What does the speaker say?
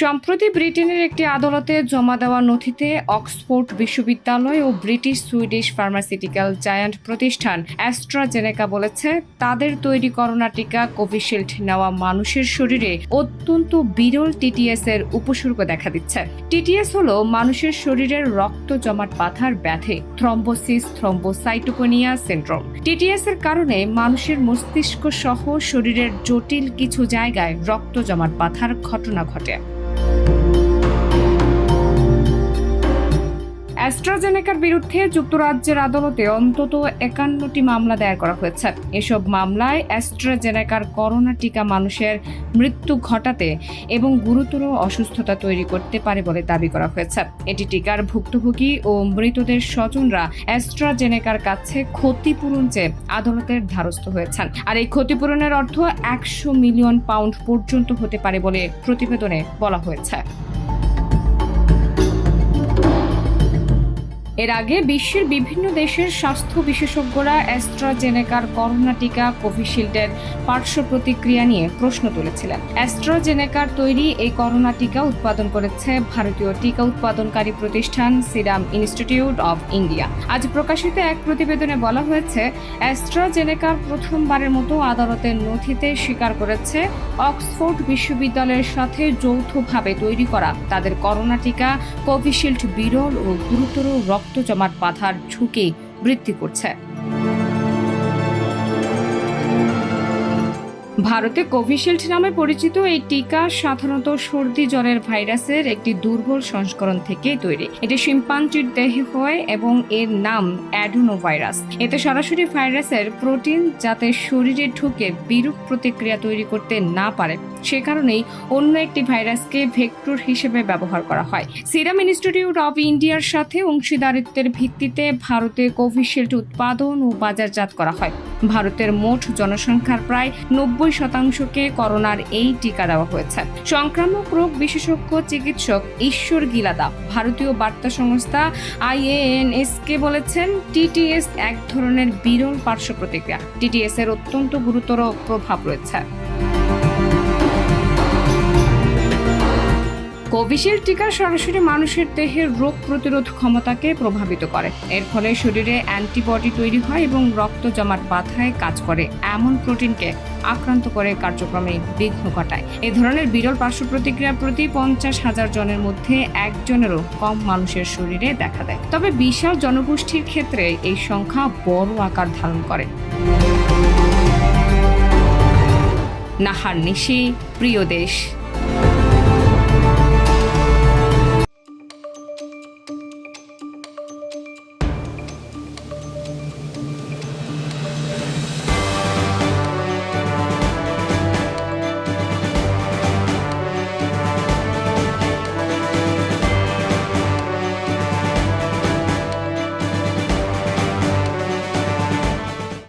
সম্প্রতি ব্রিটেনের একটি আদালতে জমা দেওয়া নথিতে অক্সফোর্ড বিশ্ববিদ্যালয় ও ব্রিটিশ সুইডিশ ফার্মাসিউটিক্যাল জায়ান্ট প্রতিষ্ঠান অ্যাস্ট্রাজেনেকা বলেছে, তাদের তৈরি করোনা টিকা কোভিশিল্ড নেওয়া মানুষের শরীরে অত্যন্ত বিরল টিটিএস এর উপসর্গ দেখা দিচ্ছে। টিটিএস হলো মানুষের শরীরের রক্ত জমাট বাঁধার ব্যাধি, থ্রম্বোসিস থ্রম্বোসাইটোপেনিয়া সিন্ড্রোম। টিটিএস এর কারণে মানুষের মস্তিষ্ক সহ শরীরের জটিল কিছু জায়গায় রক্ত জমাট বাঁধার ঘটনা ঘটে। Bye. অ্যাস্ট্রাজেনেকার বিরুদ্ধে যুক্তরাজ্যের আদালতে অন্তত একান্নটি মামলা দায়ের করা হয়েছে। এসব মামলায় অ্যাস্ট্রাজেনেকার করোনা টিকা মানুষের মৃত্যু ঘটাতে এবং গুরুতর অসুস্থতা তৈরি করতে পারে বলে দাবি করা হয়েছে। এটি টিকার ভুক্তভোগী ও মৃতদের স্বজনরা অ্যাস্ট্রাজেনেকার কাছে ক্ষতিপূরণ চেয়ে আদালতের ধারস্থ হয়েছেন। আর এই ক্ষতিপূরণের অর্থ একশো মিলিয়ন পাউন্ড পর্যন্ত হতে পারে বলে প্রতিবেদনে বলা হয়েছে। এর আগে বিশ্বের বিভিন্ন দেশের স্বাস্থ্য বিশেষজ্ঞরা অ্যাস্ট্রাজেনেকার করোনা টিকা কোভিশিল্ডের পার্শ্ব প্রতিক্রিয়া নিয়ে প্রশ্ন তুলেছিলেন। অ্যাস্ট্রাজেনেকার তৈরি এই করোনা টিকা উৎপাদন করেছে ভারতীয় টিকা উৎপাদনকারী প্রতিষ্ঠান সিরাম ইনস্টিটিউট অব ইন্ডিয়া। আজ প্রকাশিত এক প্রতিবেদনে বলা হয়েছে, অ্যাস্ট্রাজেনেকার প্রথমবারের মতো আদালতের নথিতে স্বীকার করেছে অক্সফোর্ড বিশ্ববিদ্যালয়ের সাথে যৌথভাবে তৈরি করা তাদের করোনা টিকা কোভিশিল্ড বিরল ও গুরুতর রক্ত জমাট বাঁধার ঝুঁকি বৃদ্ধি করছে। ভারতে কোভিশিল্ড নামে পরিচিত এই টিকা সাধারণত সর্দি, জ্বরের ভাইরাসের একটি দুর্বল সংস্করণ থেকে তৈরি। এটি শিম্পাঞ্জির দেহে হয় এবং এর নাম অ্যাডুনো ভাইরাস এতে সরাসরি ভাইরাসের প্রোটিন যাতে শরীরে ঢুকে বিরূপ প্রতিক্রিয়া তৈরি করতে না পারে, সে কারণেই অন্য একটি ভাইরাসকে ভেক্টর হিসেবে ব্যবহার করা হয়। সিরাম ইনস্টিটিউট অব ইন্ডিয়ার সাথে অংশীদারিত্বের ভিত্তিতে ভারতে কোভিশিল্ড উৎপাদন ও বাজারজাত করা হয়। ভারতের মোট জনসংখ্যার প্রায় নব্বই শতাংশকে করোনার এই টিকা দেওয়া হয়েছে। সংক্রামক রোগ বিশেষজ্ঞ চিকিৎসক ঈশ্বর গিলাদা, ভারতীয় বার্তা সংস্থা আইএএনএস কে বলেছেন, টিটিএস এক ধরনের বিরল পার্শ্ব প্রতিক্রিয়া। টিটিএস এর অত্যন্ত গুরুতর প্রভাব রয়েছে। কোভিশিল্ড টিকা সরাসরি মানুষের দেহের রোগ প্রতিরোধ ক্ষমতাকে প্রভাবিত করে। এর ফলে শরীরে অ্যান্টিবডি তৈরি হয় এবং রক্ত জমাট বাধায় কাজ করে। এমন প্রোটিনকে আক্রান্ত করে কার্যক্রমে বিঘ্ন ঘটায়। এ ধরনের বিরল পার্শ্ব প্রতিক্রিয়া প্রতি পঞ্চাশ হাজার জনের মধ্যে একজনেরও কম মানুষের শরীরে দেখা দেয়। তবে বিশাল জনগোষ্ঠীর ক্ষেত্রে এই সংখ্যা বড় আকার ধারণ করে। নাহার নিশি, প্রিয় দেশ।